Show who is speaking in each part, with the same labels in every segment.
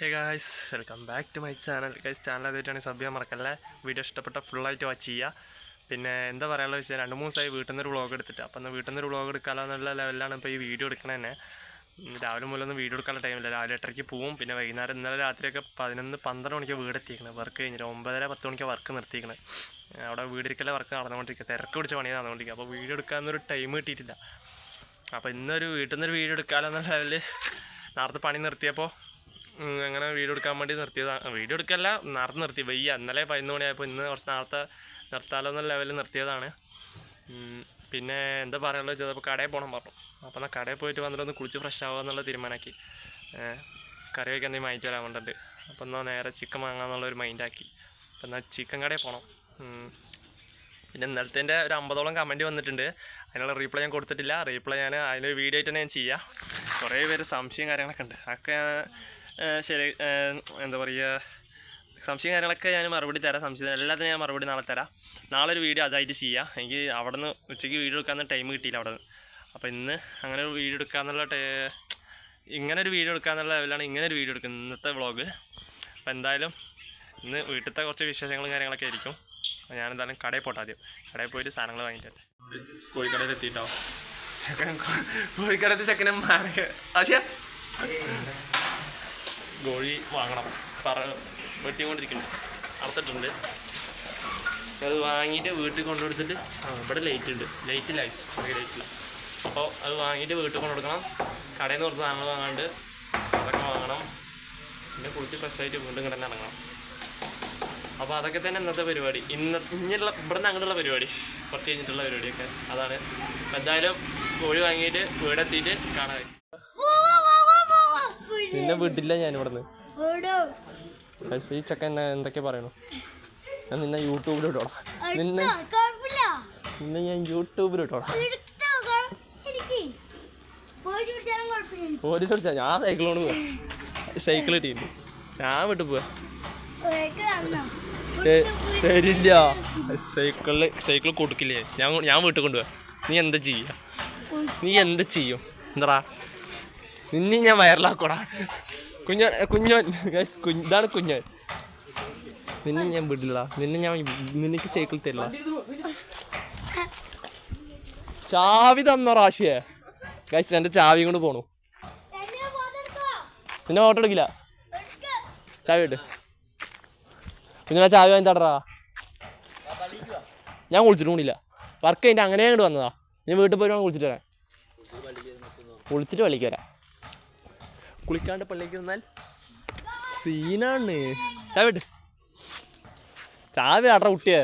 Speaker 1: Hey guys welcome back to my channel guys channel ആദ്യമായിട്ടാണ് sub ചെയ്യാൻ മറക്കല്ലേ? Video ഇഷ്ടപ്പെട്ട ഫുള്ളായിട്ട് വാച്ച് ചെയ്യുക. പിന്നെ എന്താ പറയാനുള്ള വെച്ചാൽ രണ്ട് മൂന്ന് ദിവസമായി വീട്ടിൽ നിന്നൊരു വ്ളോഗ് എടുത്തിട്ട്. അപ്പം എന്നാൽ വീട്ടിൽ നിന്നൊരു വ്ളോഗ് എടുക്കാമല്ലോ എന്നുള്ള ലെവലിലാണ് ഇപ്പോൾ ഈ വീഡിയോ എടുക്കണത് തന്നെ. രാവിലെ മുതലൊന്നും വീഡിയോ എടുക്കാനുള്ള ടൈമില്ല രാവിലെ എട്ടരയ്ക്ക് പോവും. പിന്നെ വൈകുന്നേരം ഇന്നലെ രാത്രിയൊക്കെ പതിനൊന്ന് പന്ത്രണ്ട് മണിക്ക് വീട് എത്തിയിരിക്കുന്നത് വർക്ക് കഴിഞ്ഞിട്ട് ഒമ്പതര പത്ത് മണിക്ക് വർക്ക് നിർത്തിയിരിക്കുന്നത് അവിടെ വീടിരിക്കലെ വർക്ക് നടന്നുകൊണ്ടിരിക്കുക. തിരക്ക് പിടിച്ച പണി നടന്നുകൊണ്ടിരിക്കുക. അപ്പോൾ വീഡിയോ എടുക്കാനൊരു ടൈം കിട്ടിയിട്ടില്ല. അപ്പോൾ ഇന്നൊരു വീട്ടിൽ നിന്നൊരു വീഡിയോ എടുക്കാമല്ലോ എന്നുള്ള ലെവലിൽ നേരത്തെ പണി നിർത്തിയപ്പോൾ അങ്ങനെ വീഡിയോ എടുക്കാൻ വേണ്ടി നിർത്തിയതാണ് വീഡിയോ എടുക്കല്ല നേരത്തെ നിർത്തി. വയ്യ. ഇന്നലെ പതിനൊന്ന് മണിയായപ്പോൾ ഇന്ന് കുറച്ച് നേരത്തെ നിർത്താലോ എന്നുള്ള ലെവലിൽ നിർത്തിയതാണ്. പിന്നെ എന്താ പറയാനുള്ളത് വെച്ചാൽ അപ്പോൾ കടയിൽ പോകണം പറഞ്ഞു. അപ്പോൾ എന്നാൽ കടയിൽ പോയിട്ട് വന്നിട്ട് ഒന്ന് കുളിച്ച് ഫ്രഷ് ആവുക എന്നുള്ള തീരുമാനമാക്കി കറി വയ്ക്കാൻ എന്തെങ്കിലും വാങ്ങിച്ചു വരാൻ വേണ്ടിയിട്ട് അപ്പോൾ എന്നാൽ നേരെ ചിക്കൻ വാങ്ങാമെന്നുള്ളൊരു മൈൻഡാക്കി അപ്പോൾ എന്നാൽ ചിക്കൻ കടയിൽ പോകണം പിന്നെ ഇന്നലത്തെ ഒരു അമ്പതോളം കമന്റ് വന്നിട്ടുണ്ട്. അതിനുള്ള റീപ്ലൈ ഞാൻ കൊടുത്തിട്ടില്ല. റീപ്ലൈ ഞാൻ അതിനൊരു വീഡിയോ ആയിട്ട് തന്നെ ഞാൻ ചെയ്യാം. കുറേ പേര് സംശയം കാര്യങ്ങളൊക്കെ ഉണ്ട്. അതൊക്കെ ശരി എന്താ പറയുക സംശയം കാര്യങ്ങളൊക്കെ ഞാൻ മറുപടി തരാം. സംശയം എല്ലാത്തിനും ഞാൻ മറുപടി നാളെ തരാം. നാളെ ഒരു വീഡിയോ അതായിട്ട് ചെയ്യാം. എനിക്ക് അവിടെ നിന്ന് ഉച്ചയ്ക്ക് വീഡിയോ എടുക്കാൻ ടൈം കിട്ടിയില്ല അവിടെ. നിന്ന് അപ്പോൾ ഇന്ന് അങ്ങനെ ഒരു വീഡിയോ എടുക്കാന്നുള്ള ടേ ഇങ്ങനെ ഒരു വീഡിയോ എടുക്കാന്നുള്ള ലെവലാണ് ഇങ്ങനെ ഒരു വീഡിയോ എടുക്കുന്നത്. ഇന്നത്തെ വ്ളോഗ് അപ്പോൾ എന്തായാലും ഇന്ന് വീട്ടിലത്തെ കുറച്ച് വിശേഷങ്ങളും കാര്യങ്ങളൊക്കെ ആയിരിക്കും. അപ്പോൾ ഞാൻ എന്തായാലും കടയിൽ പോട്ടെ ആദ്യം. കടയിൽ പോയിട്ട് സാധനങ്ങൾ വാങ്ങിയിട്ട് കോഴിക്കടയിൽ എത്തിയിട്ടോ? ചെക്കൻ കോഴിക്കടത്ത് കോഴിക്കടത്തെ ചെക്കനും മാനൊക്കെ ആശയ കോഴി വാങ്ങണം. പറ വെട്ടിക്കൊണ്ടിരിക്കുന്നു. അറുത്തിട്ടുണ്ട്. അത് വാങ്ങിയിട്ട് വീട്ടിൽ കൊണ്ടുകൊടുത്തിട്ട് ആ ഇവിടെ ലൈറ്റ് ഉണ്ട്. ലൈറ്റ് ലൈസ് ലൈറ്റില്ല അപ്പോൾ അത് വാങ്ങിയിട്ട് വീട്ടിൽ കൊണ്ടു കൊടുക്കണം കടയിൽ നിന്ന് കുറച്ച് സാധനങ്ങൾ വാങ്ങാണ്ട് അതൊക്കെ വാങ്ങണം. പിന്നെ കുളിച്ച് ഫ്രഷായിട്ട് വീണ്ടും കിടന്ന് ഇറങ്ങണം അപ്പോൾ അതൊക്കെ തന്നെ ഇന്നത്തെ പരിപാടി. ഇന്ന ഇങ്ങനെയുള്ള ഇവിടെ നിന്ന് അങ്ങോട്ടുള്ള പരിപാടി. കുറച്ച് കഴിഞ്ഞിട്ടുള്ള പരിപാടിയൊക്കെ. അതാണ്. എന്തായാലും കോഴി വാങ്ങിയിട്ട് വീടെത്തിയിട്ട് കാണാം. നിന്നെ വിടില്ല ഞാൻ ഇവിടുന്ന് ഈ ചക്ക എന്നെ എന്തൊക്കെ പറയണു? ഞാൻ നിന്നെ യൂട്യൂബിൽ ഇട്ടോളാം നിന്നെ നിന്നെ ഞാൻ യൂട്യൂബിൽ ഇട്ടോളാം പോലീസ് അടിച്ചാ ഞാൻ സൈക്കിളോട് പോവാ. സൈക്കിൾ കിട്ടിയിട്ടുണ്ട് ഞാൻ വിട്ടു പോവാ. സൈക്കിളിൽ തരില്ല. സൈക്കിളിൽ സൈക്കിൾ കൊടുക്കില്ലേ? ഞാൻ ഞാൻ വീട്ടിൽ കൊണ്ടുപോവാ. നീ എന്താ ചെയ്യുക നീ എന്താ ചെയ്യും? എന്താ നിന്നെ ഞാൻ വയറിലാക്കോടാ. കുഞ്ഞോൻ കുഞ്ഞോൻ ഗൈസ് കുഞ്ഞ് ഇതാണ് കുഞ്ഞോൻ നിന്നെ ഞാൻ വിടില്ല. നിന്നെ ഞാൻ നിനക്ക് സൈക്കിൾ തരില്ല. ചാവി തന്നോ റാഷിയെ? ഗൈസ് എന്റെ ചാവി കൊണ്ട് പോണു. നിന്നെ ഓട്ടോ എടുക്കില്ല. ചാവി ഇട്ട് കുഞ്ഞിനെ ചാവി വാങ്ങി തടറാ. ഞാൻ കുളിച്ചിട്ട് കൂടില്ല വർക്ക് കഴിഞ്ഞിട്ട് അങ്ങനെ അങ്ങോട്ട് വന്നതാ. ഞാൻ വീട്ടിൽ പോയി കുളിച്ചിട്ട് വരാൻ. കുളിച്ചിട്ട് പള്ളിക്ക് വരാം. കുളിക്കാണ്ട് പള്ളിക്ക് വന്നാൽ? സീനാണ്. ചാവിട്ട് ചാവി ആട്ര കുട്ടിയെ.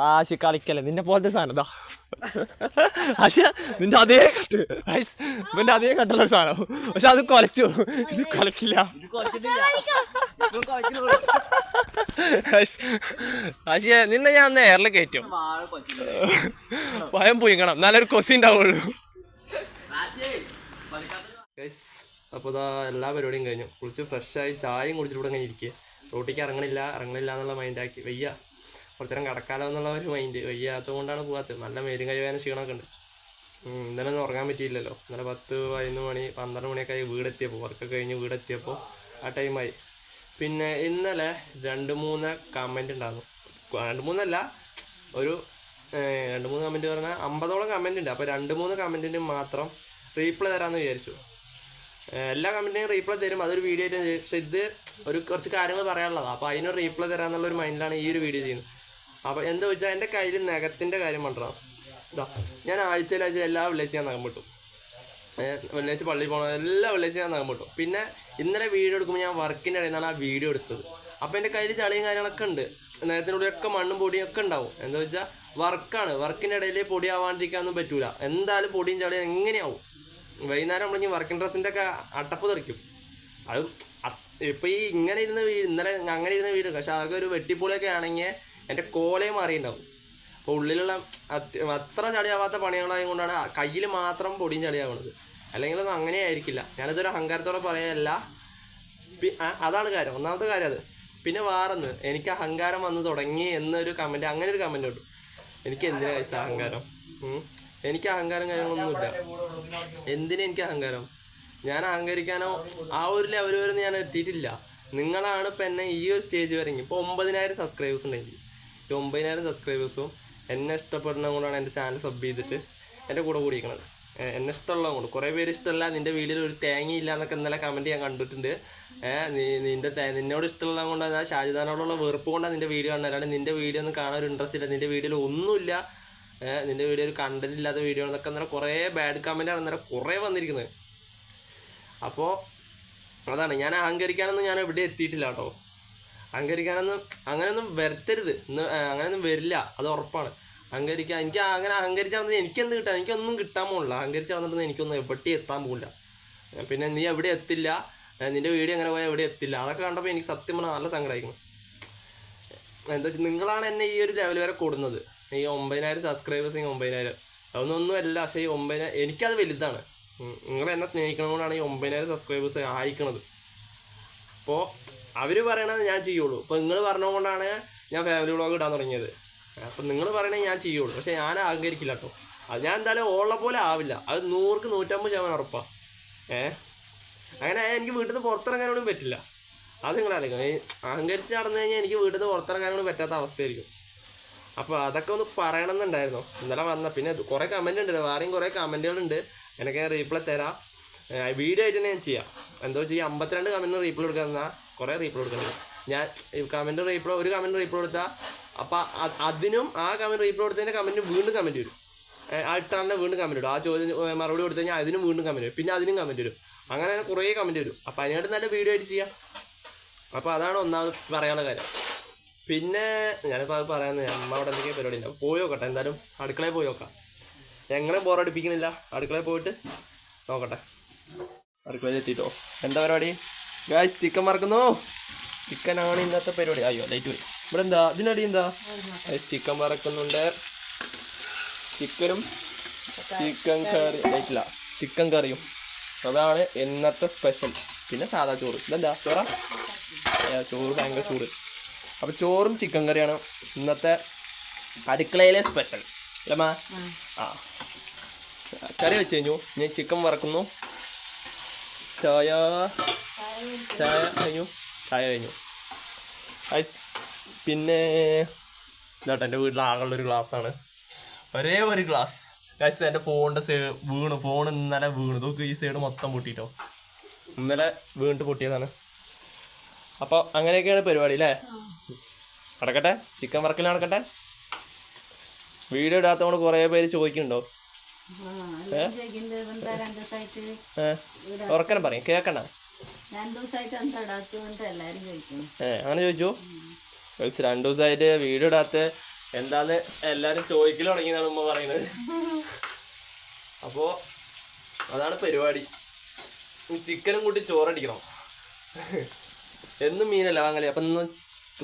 Speaker 1: ആശി കളിക്കല്ലേ. നിന്നെ പോലത്തെ സാധനം. ഇതാ ആശ നിന്റെ അതേ കട്ട്. ഐസ് ഇവന്റെ അതേ കട്ടുള്ള സാധനം. പക്ഷെ അത് കൊലച്ചു. ഇത് കൊലക്കില്ല. ആശിയ നിന്നെ ഞാൻ നേരിൽ കയറ്റും. ഭയം പുയങ്ങണം നല്ലൊരു കൊസി ഉണ്ടാവുള്ളൂ. അപ്പോൾ ഇതാ എല്ലാ പരിപാടിയും കഴിഞ്ഞു. കുളിച്ച് ഫ്രഷായി ചായയും കുടിച്ചിട്ട് ഇവിടെ ഇങ്ങനെ ഇരിക്കുക റോട്ടിക്ക് ഇറങ്ങണില്ല ഇറങ്ങണില്ല എന്നുള്ള മൈൻഡാക്കി വയ്യ. കുറച്ച് നേരം കിടക്കാലോ എന്നുള്ള ഒരു മൈൻഡ് വയ്യാത്തത് കൊണ്ടാണ് പോകാത്തത് നല്ല മേലും കഴിവാനും ക്ഷീണമൊക്കെ ഉണ്ട്. ഇന്നലെ ഒന്നും ഉറങ്ങാൻ പറ്റിയില്ലല്ലോ. ഇന്നലെ പത്ത് പതിനൊന്ന് മണി പന്ത്രണ്ട് മണിയൊക്കെ ആയി വീടെത്തിയപ്പോൾ വർക്കൊക്കെ കഴിഞ്ഞ് വീടെത്തിയപ്പോൾ ആ ടൈമായി പിന്നെ ഇന്നലെ രണ്ട് മൂന്ന് കമന്റ് ഉണ്ടായിരുന്നു. രണ്ട് മൂന്നല്ല ഒരു രണ്ട് മൂന്ന് കമന്റ് പറഞ്ഞാൽ അമ്പതോളം കമന്റ് ഉണ്ട്. അപ്പോൾ രണ്ട് മൂന്ന് കമന്റിന് മാത്രം റീപ്ലൈ തരാമെന്ന് വിചാരിച്ചു. എല്ലാ കമന്റിനും റീപ്ലൈ തരും. അതൊരു വീഡിയോ ആയിട്ട്. പക്ഷെ ഇത് ഒരു കുറച്ച് കാര്യങ്ങൾ പറയാനുള്ളതാണ് അപ്പോൾ അതിന് റീപ്ലൈ തരാമെന്നുള്ള ഒരു മൈൻഡിലാണ് ഈ ഒരു വീഡിയോ ചെയ്യുന്നത്. അപ്പോൾ എന്താ വെച്ചാൽ എന്റെ കയ്യിൽ നഖത്തിന്റെ കാര്യം ഇതാ ഞാൻ ആഴ്ചയിൽ ആഴ്ചയിൽ എല്ലാ വെള്ളിയാഴ്ച ഞാൻ നഖം ഏഹ് വെള്ളിയാഴ്ച പള്ളിയിൽ പോകണം എല്ലാ വെള്ളിയാഴ്ച ഞാൻ നഖം വിട്ടു. പിന്നെ ഇന്നലെ വീഡിയോ എടുക്കുമ്പോൾ ഞാൻ വർക്കിന്റെ ഇടയിൽ നിന്നാണ് ആ വീഡിയോ എടുത്തത്. അപ്പോൾ എന്റെ കയ്യിൽ ചളിയും കാര്യങ്ങളൊക്കെ ഉണ്ട്. നേരത്തിനുള്ളിലൊക്കെ മണ്ണും പൊടിയും ഒക്കെ ഉണ്ടാവും. എന്താ വെച്ചാൽ വർക്കാണ് വർക്കിന്റെ ഇടയിൽ പൊടിയാവാണ്ടിരിക്കാനൊന്നും പറ്റൂല. എന്തായാലും പൊടിയും ചളിയും എങ്ങനെയാവും? വൈകുന്നേരം നമ്മൾ ഇനി വർക്കിംഗ് ഡ്രസ്സിന്റെ ഒക്കെ അട്ടപ്പ് തെറിക്കും. അത് ഇപ്പം ഈ ഇങ്ങനെ ഇരുന്ന വീട് ഇന്നലെ അങ്ങനെ ഇരുന്ന വീട് പക്ഷെ അതൊക്കെ ഒരു വെട്ടിപ്പൊളിയൊക്കെ ആണെങ്കിൽ എന്റെ കോലയും മാറിയിട്ടുണ്ടാവും. അപ്പോൾ ഉള്ളിലുള്ള അത്- അത്ര ചളിയാവാത്ത പണികളായത് കൊണ്ടാണ് കയ്യിൽ മാത്രം പൊടിയും ചളിയാവുന്നത് അല്ലെങ്കിൽ ഒന്നും അങ്ങനെ ആയിരിക്കില്ല. ഞാനിതൊരു അഹങ്കാരത്തോടെ പറയല്ല. അതാണ് കാര്യം. ഒന്നാമത്തെ കാര്യം അത്. പിന്നെ വേറൊന്ന്. എനിക്ക് അഹങ്കാരം വന്ന് തുടങ്ങി എന്നൊരു കമന്റ് അങ്ങനെ ഒരു കമന്റ് ഉണ്ട് എനിക്ക് എന്തിനാ അഹങ്കാരം. എനിക്ക് അഹങ്കാരം കാര്യങ്ങളൊന്നുമില്ല എന്തിനാ എനിക്ക് അഹങ്കാരം? ഞാൻ അഹങ്കരിക്കാനോ ആ ഒരു ലെവൽ വരെ ഞാൻ എത്തിയിട്ടില്ല. നിങ്ങളാണ് ഇപ്പം എന്നെ ഈ ഒരു സ്റ്റേജ് വരെ ഇപ്പോൾ ഒമ്പതിനായിരം സബ്സ്ക്രൈബേഴ്സ് ഉണ്ടെങ്കിൽ. ഈ ഒമ്പതിനായിരം സബ്സ്ക്രൈബേഴ്സും എന്നെ ഇഷ്ടപ്പെടുന്ന കൊണ്ടാണ് എന്റെ ചാനൽ സബ് ചെയ്തിട്ട് എന്റെ കൂടെ കൂടിയിരിക്കുന്നത് എന്നെ ഇഷ്ടമുള്ളത് കൊണ്ട് കുറേ പേര് ഇഷ്ടമല്ല നിന്റെ വീഡിയോയിൽ ഒരു തേങ്ങയില്ല എന്നൊക്കെ ഇന്നലെ കമന്റ് ഞാൻ കണ്ടിട്ടുണ്ട്. നീ നിന്റെ നിന്നോട് ഇഷ്ടമുള്ളത് കൊണ്ടാണ് ഷാജിദാനോടുള്ള വെറുപ്പ് കൊണ്ടാണ് നിന്റെ വീഡിയോ കാണുന്നത്. അല്ലാണ്ട് നിന്റെ വീഡിയോ ഒന്നും കാണാൻ ഒരു ഇൻട്രസ്റ്റ് ഇല്ല. നിന്റെ വീഡിയോയിൽ ഒന്നുമില്ല. നിന്റെ വീഡിയോ ഒരു കണ്ടന്റ് ഇല്ലാത്ത വീഡിയോ എന്നൊക്കെ അന്നേരം കുറേ ബാഡ് കമന്റാണ് അന്നേരം കുറേ വന്നിരിക്കുന്നത്. അപ്പോൾ അതാണ് ഞാൻ അഹങ്കരിക്കാനൊന്നും ഞാൻ ഇവിടെ എത്തിയിട്ടില്ല കേട്ടോ. അഹങ്കരിക്കാനൊന്നും അങ്ങനെയൊന്നും വരുത്തരുത്. ഇന്ന് അങ്ങനെയൊന്നും വരില്ല. അത് ഉറപ്പാണ്. അഹങ്കരിക്കുക എനിക്ക് അങ്ങനെ അഹങ്കരിച്ചാൽ വന്നിട്ട് എനിക്കെന്ത് കിട്ടാൻ എനിക്കൊന്നും കിട്ടാൻ പോകുന്നില്ല അഹങ്കരിച്ചാൽ വന്നിട്ട് എനിക്കൊന്നും എവിടെ എത്താൻ പോകില്ല പിന്നെ നീ എവിടെ എത്തില്ല? നിന്റെ നിന്റെ വീഡിയോ അങ്ങനെ പോയാൽ എവിടെ എത്തില്ല? അതൊക്കെ കണ്ടപ്പോൾ എനിക്ക് സത്യം പറഞ്ഞാൽ നല്ല സങ്കടമായിരിക്കും എന്താ നിങ്ങളാണ് എന്നെ ഈ ഒരു ലെവൽ വരെ കൊടുന്നത്. ഈ ഒമ്പതിനായിരം സബ്സ്ക്രൈബേഴ്സ് ഈ ഒമ്പതിനായിരം. അതൊന്നും അല്ല പക്ഷേ ഈ ഒമ്പതിനായിരം എനിക്കത് വലുതാണ്. നിങ്ങൾ എന്നെ സ്നേഹിക്കണതുകൊണ്ടാണ് ഈ ഒമ്പതിനായിരം സബ്സ്ക്രൈബേഴ്സ് ആയിക്കണത് അപ്പോൾ അവർ പറയണത് ഞാൻ ചെയ്യുള്ളൂ. അപ്പോൾ നിങ്ങൾ പറഞ്ഞതുകൊണ്ടാണ് ഞാൻ ഫാമിലി വ്ളോഗ് ഇടാൻ തുടങ്ങിയത്. അപ്പം നിങ്ങൾ പറയണേ ഞാൻ ചെയ്യുള്ളൂ. പക്ഷേ ഞാൻ ആഗ്രഹിക്കില്ല കേട്ടോ. അത് ഞാൻ എന്തായാലും ഉള്ള പോലെ ആവില്ല. അത് നൂറുക്ക് നൂറ്റമ്പത് ശതമാനം ഉറപ്പാണ് ഏ? അങ്ങനെ എനിക്ക് വീട്ടിൽ നിന്ന് പുറത്തിറങ്ങാനോടും പറ്റില്ല. അത് നിങ്ങൾ അറിയിക്കണം ഈ അഹങ്കരിച്ച് നടന്നു കഴിഞ്ഞാൽ എനിക്ക് വീട്ടിൽ നിന്ന് പുറത്തിറങ്ങാനോടും പറ്റാത്ത അവസ്ഥയായിരിക്കും. അപ്പോൾ അതൊക്കെ ഒന്ന് പറയണമെന്നുണ്ടായിരുന്നു. ഇന്നലെ വന്ന പിന്നെ കുറേ കമന്റ് ഉണ്ട് വേറെയും കുറേ കമന്റുകളുണ്ട് എനിക്ക് റീപ്ലൈ തരാം. വീഡിയോ ആയിട്ട് തന്നെ ഞാൻ ചെയ്യാം. എന്തോ ചെയ്യാം. അമ്പത്തിരണ്ട് കമന്റ് റീപ്ലൈ കൊടുക്കാൻ തന്നാൽ കുറേ റീപ്ലൈ കൊടുക്കുന്നത് ഞാൻ കമന്റ് റീപ്ലൈ ഒരു കമന്റ് റീപ്ലൈ കൊടുത്താൽ അപ്പോൾ അതിനും ആ കമന്റ് റീപ്ലൈ കൊടുത്തതിന്റെ കമന്റ് വീണ്ടും കമന്റ് വരും. ആ ഇട്ടാളിനെ വീണ്ടും കമന്റ് ഇടും. ആ ചോദ്യം മറുപടി കൊടുത്തു കഴിഞ്ഞാൽ അതിനും വീണ്ടും കമന്റ് വരും. പിന്നെ അതിനും കമന്റ് വരും. അങ്ങനെ കുറേ കമന്റ് വരും. അപ്പോൾ അതിനായിട്ട് നല്ല വീഡിയോ ആയിട്ട് ചെയ്യാം. അപ്പോൾ അതാണ് ഒന്നാമത് പറയാനുള്ള കാര്യം. പിന്നെ ഞാനിപ്പോൾ അത് പറയാമെന്ന് അമ്മ അവിടെ എന്തൊക്കെയോ പരിപാടി? അപ്പോൾ പോയി നോക്കട്ടെ എന്തായാലും അടുക്കളയിൽ പോയി നോക്കാം. എങ്ങനെ ബോറടിപ്പിക്കണില്ല അടുക്കളയിൽ പോയിട്ട് നോക്കട്ടെ. അടുക്കളയിൽ എത്തിയിട്ടോ എന്താ പരിപാടി? ഗായ്സ് ചിക്കൻ മറക്കുന്നു. ആണ് ഇന്നത്തെ പരിപാടി. അയ്യോ ലൈറ്റ് പോയി. ഇവിടെ എന്താ? ഇതിനടി എന്താ? ചിക്കൻ മറക്കുന്നുണ്ട് ചിക്കനും ചിക്കൻ കറി ലൈറ്റില്ല ചിക്കൻ കറിയും അതാണ് ഇന്നത്തെ സ്പെഷ്യൽ പിന്നെ സാധാ ചോറ്. ഇതെന്താ? ചോറാ? ചോറ് ഭയങ്കര ചൂട് അപ്പോൾ ചോറും ചിക്കൻ കറിയാണ് ഇന്നത്തെ അടുക്കളയിലെ സ്പെഷ്യൽ. അല്ലമ്മ ആ. കറി വെച്ച് കഴിഞ്ഞു. ഞാൻ ചിക്കൻ വറക്കുന്നു. ചായ. ചായ കഴിഞ്ഞു. ചായ കഴിഞ്ഞു. ഐസ്. പിന്നെ ഇതാട്ടെ എന്റെ വീട്ടിൽ ആകെയുള്ളൊരു ഗ്ലാസ്സാണ് ഒരേ ഒരു ഗ്ലാസ് ഗൈസ് എന്റെ ഫോണിന്റെ സൈഡ് വീണു. ഫോൺ ഇന്നലെ വീണു. നോക്ക് ഈ സൈഡ് മൊത്തം പൊട്ടിട്ടോ. ഇന്നലെ വീണിട്ട് പൊട്ടിയതാണ്. അപ്പോൾ അങ്ങനെയൊക്കെയാണ് പരിപാടി അല്ലേ നടക്കട്ടെ? ചിക്കൻ വർക്കിൽ നടക്കട്ടെ? വീഡിയോ ഇടാത്തതുകൊണ്ട് കുറേ പേര് ചോദിക്കുന്നുണ്ടോ? ഉറക്കണം പറയും കേക്കണ അങ്ങനെ ചോദിച്ചു? രണ്ടു ദിവസമായിട്ട് വീഡിയോ ഇടാത്ത എന്താന്ന് എല്ലാരും ചോദിക്കൽ തുടങ്ങിയെന്നാണ് ഉമ്മ പറയുന്നത്. അപ്പോ അതാണ് പരിപാടി. ചിക്കനും കൂട്ടി ചോറടിക്കണം. എന്നും മീനല്ല വാങ്ങൽ. അപ്പൊ ഇന്ന്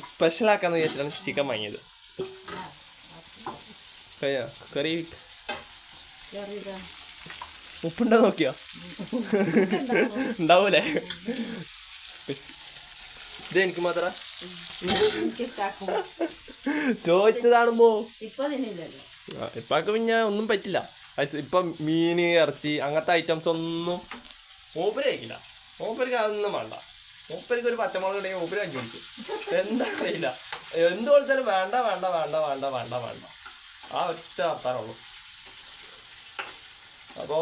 Speaker 1: സ്പെഷ്യൽ ആക്കാന്ന് വിചാരിച്ചിട്ടാണ് ചിക്കൻ വാങ്ങിയത്. കഴിഞ്ഞോ? കറി ഉപ്പുണ്ടോ നോക്കിയോ? ഉണ്ടാവൂലേ? ഇത് എനിക്ക് മാത്ര? ചോദിച്ചതാണുമ്പോ. ഇപ്പൊക്കെ പിന്നെ ഒന്നും പറ്റില്ല. ഇപ്പൊ മീന് മീൻ ഇറച്ചി അങ്ങനത്തെ ഐറ്റംസ് ഒന്നും മൂപ്പര് കഴിക്കില്ല. മൂപ്പർക്ക് അതൊന്നും വേണ്ട. മൂപ്പർക്ക് ഒരു പച്ചമുളക് ഉണ്ടെങ്കിൽ മൂപ്പര് അഞ്ചു കൊടുക്കും. എന്താ അറിയില്ല എന്ത് കൊടുത്താലും വേണ്ട വേണ്ട വേണ്ട വേണ്ട വേണ്ട വേണ്ട. ആ ഒറ്റ വർത്താനുള്ളൂ അപ്പോ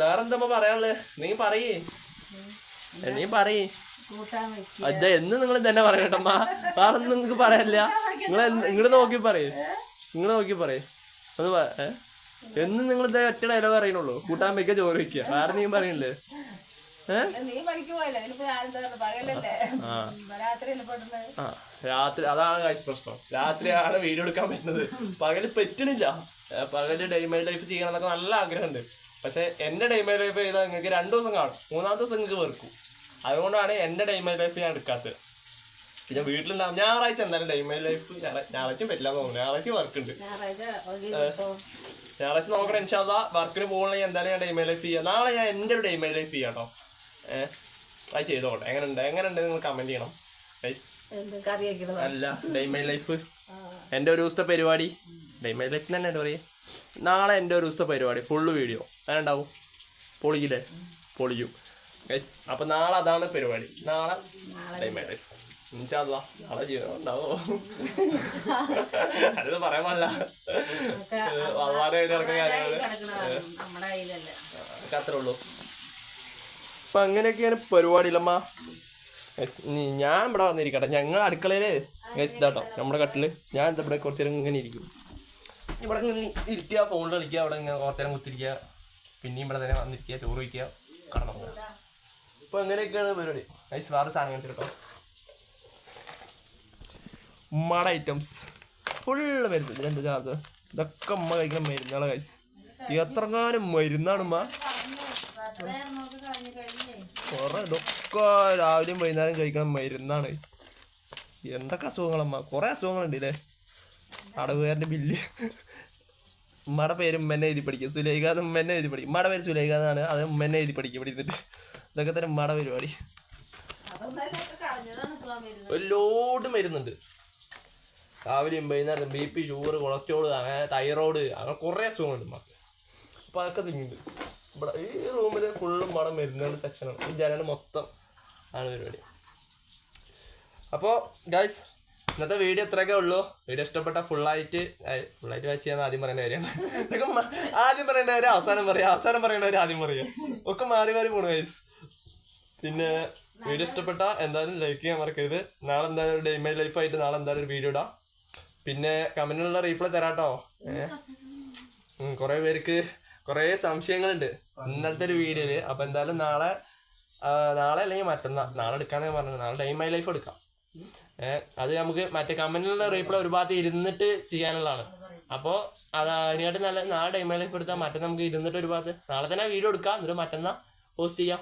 Speaker 1: വേറെന്താ പറയാനുള്ളത് നീ പറയേ. നീ പറയേ.
Speaker 2: വെക്കുക.
Speaker 1: അതെ എന്ന് നിങ്ങൾ തന്നെ പറയട്ടമ്മ വേറെ നിങ്ങൾക്ക് പറയാനില്ല. നിങ്ങൾ ഇങ്ങോട്ട് നോക്കി പറയേ. നിങ്ങൾ നോക്കി പറയേ. അത് എന്ന് നിങ്ങൾ ഇതേ ഒറ്റ ഡയലോഗ് അറിയണുള്ളൂ കൂട്ടാൻ വെക്ക ചോറ് വെക്കുക. വേറെ നീ പറയണില്ലേ?
Speaker 2: രാത്രി
Speaker 1: അതാണ് കാഴ്ച പ്രശ്നം. രാത്രിയാണ് വീഡിയോ എടുക്കാൻ പറ്റുന്നത്. പകൽ പറ്റണില്ല. പകൽ ഡേ ലൈഫ് ചെയ്യണം എന്നൊക്കെ നല്ല ആഗ്രഹമുണ്ട്. പക്ഷെ എന്റെ ഡേ ലൈഫ് ചെയ്താൽ നിങ്ങൾക്ക് രണ്ടു ദിവസം കാണും. മൂന്നാമത്തെ ദിവസം നിങ്ങൾക്ക് വെറുക്കും. അതുകൊണ്ടാണ് എന്റെ ഡേ ലൈഫ് ഞാൻ എടുക്കാത്തത്. പിന്നെ വീട്ടിലുണ്ടാവും. ഞായറാഴ്ച എന്തായാലും ഡേ മൈ ലൈഫ് ഞായറാഴ്ച പറ്റില്ല തോന്നുന്നു. ഞായറാഴ്ച വർക്ക് ഉണ്ട്
Speaker 2: ഞായറാഴ്ച
Speaker 1: നോക്കണം ഇൻഷാല്ല വർക്കിന് പോകണമെങ്കിൽ എന്തായാലും ഞാൻ ഡേ ലൈഫ് ചെയ്യാം. നാളെ ഞാൻ എന്റെ ഒരു ഡേ ലൈഫ് ചെയ്യാം കേട്ടോ എങ്ങനെ ഉണ്ട് എങ്ങനെ ഉണ്ട് നിങ്ങൾ കമന്റ് ചെയ്യണം. അല്ല ഡേ മൈ ലൈഫ് എന്റെ ഒരു ദിവസത്തെ പരിപാടി. ഡേ മൈ ലൈഫ് തന്നെ എന്താ പറയുക നാളെ എന്റെ ഒരു ദിവസത്തെ പരിപാടി ഫുള്ള് വീഡിയോ അങ്ങനെ ഉണ്ടാവും. പൊളിക്കില്ലേ പൊളിക്കും ഗൈസ് അപ്പൊ നാളെ അതാണ് പരിപാടി. നാളെ ഡൈമൈ ലൈഫ് ഇൻഷാല്ലാ നാളെ ജീവനം ഉണ്ടാവോ. അത് പറയാൻ പാടില്ല. വളരെ നടക്കുന്ന കാര്യങ്ങൾ അത്രേ ഉള്ളൂ. അപ്പൊ അങ്ങനെയൊക്കെയാണ് ഗൈസ്, നീ- ഞാൻ ഇവിടെ വന്നിരിക്കട്ടെ. ഞങ്ങൾ അടുക്കളയിൽ. ഗൈസ് ഇതാട്ടോ നമ്മുടെ കട്ടിൽ. ഞാൻ എന്താ ഇവിടെ കുറച്ച് നേരം ഇങ്ങനെ ഇരിക്കും. ഇവിടെ ഇങ്ങനെ ഇരിക്കുക ഫോണിൽ കളിക്കുക അവിടെ ഇങ്ങനെ കുറച്ച് നേരം കുത്തിരിക്കുക. പിന്നെയും ഇവിടെ തന്നെ വന്നിരിക്കുക ചോറ് വയ്ക്കുക കടന്നു പോകുക അപ്പൊ അങ്ങനെയൊക്കെയാണ് പരിപാടി. ഐസ് വേറെ സാധനം കേട്ടോ ഉമ്മയുടെ ഐറ്റംസ് ഫുള്ള് മരുന്ന്. രണ്ട് ചാർജ്. ഇതൊക്കെ ഉമ്മ കഴിക്കുന്ന മരുന്നാണ് കൈസ് എത്രങ്ങാനും മരുന്നാണ് ഉമ്മ. കുറെ ഇതൊക്കെ രാവിലെയും വൈകുന്നേരം കഴിക്കണം മരുന്നാണ്. എന്തൊക്കെ അസുഖങ്ങളമ്മ? കുറേ അസുഖങ്ങളുണ്ട് ഇല്ലേ അടവുകാരന്റെ ബില്ല്. ഉമ്മയുടെ പേര് ഉമ്മനെ എഴുതി പഠിക്കും. സുലൈഖ ഉമ്മനെ എഴുതി പഠിക്കും. ഉമ്മയുടെ പേര് സുലൈഖ അത് ഉമ്മനെ എഴുതി പഠിക്കും ഇവിടെ ഇരുന്നിട്ട്. ഇതൊക്കെ തന്നെ ഉമ്മയുടെ പരിപാടി. ഒരു ലോഡ് മരുന്നുണ്ട്. രാവിലെയും വൈകുന്നേരം ബി പി ഷുഗർ കൊളസ്ട്രോൾ അങ്ങനെ തൈറോയ്ഡ് അങ്ങനെ കുറേ അസുഖങ്ങളുണ്ട് ഉമ്മക്ക്. അപ്പോൾ അതൊക്കെ തിങ്ങുന്നുണ്ട് ഇവിടെ ഈ റൂമിൽ ഫുള്ളും മണം മരുന്നുകളുടെ സെക്ഷനാണ് ഈ ജനൽ മൊത്തം ആണ് പരിപാടി. അപ്പോൾ ഗൈസ് ഇന്നത്തെ വീഡിയോ ഇത്രയൊക്കെ ഉള്ളൂ. വീഡിയോ ഇഷ്ടപ്പെട്ട ഫുള്ളായിട്ട് ഫുള്ളായിട്ട് വാച്ച് ചെയ്യാൻ ആദ്യം പറയേണ്ട കാര്യമാണ്. ഇതൊക്കെ ആദ്യം പറയേണ്ട കാര്യം അവസാനം പറയാം. അവസാനം പറയേണ്ട കാര്യം ആദ്യം പറയാം. ഒക്കെ മാറി മാറി പോണു ഗൈസ് പിന്നെ വീഡിയോ ഇഷ്ടപ്പെട്ട എന്തായാലും ലൈക്ക് ചെയ്യാൻ മറക്കരുത്. നാളെ എന്തായാലും ഡേ മൈ ലൈഫായിട്ട് നാളെ എന്തായാലും ഒരു വീഡിയോ ഇടാം. പിന്നെ കമന്റിനുള്ള റീപ്ലൈ തരാട്ടോ. കുറേ പേർക്ക് കുറേ സംശയങ്ങളുണ്ട്. ഇന്നലത്തെ ഒരു വീഡിയോയിൽ. അപ്പൊ എന്തായാലും നാളെ നാളെ അല്ലെങ്കിൽ മറ്റന്നാ നാളെ എടുക്കാന്ന് പറഞ്ഞത്. നാളെ ടൈം മൈ ലൈഫ് എടുക്കാം. ഏഹ് അത് നമുക്ക് മറ്റേ കമന്റിലുള്ള റീപ്ലൈ ഒരു ഭാഗത്ത് ഇരുന്നിട്ട് ചെയ്യാനുള്ളതാണ് അപ്പോൾ അത് അതിനായിട്ട് നല്ല നാളെ ടൈം മൈ ലൈഫ് എടുത്താൽ മറ്റേ നമുക്ക് ഇരുന്നിട്ട് ഒരു ഭാഗത്ത് നാളെ തന്നെ വീഡിയോ എടുക്കാം. എന്നിട്ട് മറ്റന്നാ പോസ്റ്റ് ചെയ്യാം.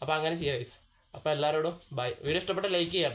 Speaker 1: അപ്പൊ അങ്ങനെ ചെയ്യാം ഗൈസ് അപ്പോൾ എല്ലാവരോടും ബൈ വീഡിയോ ഇഷ്ടപ്പെട്ട ലൈക്ക് ചെയ്യാം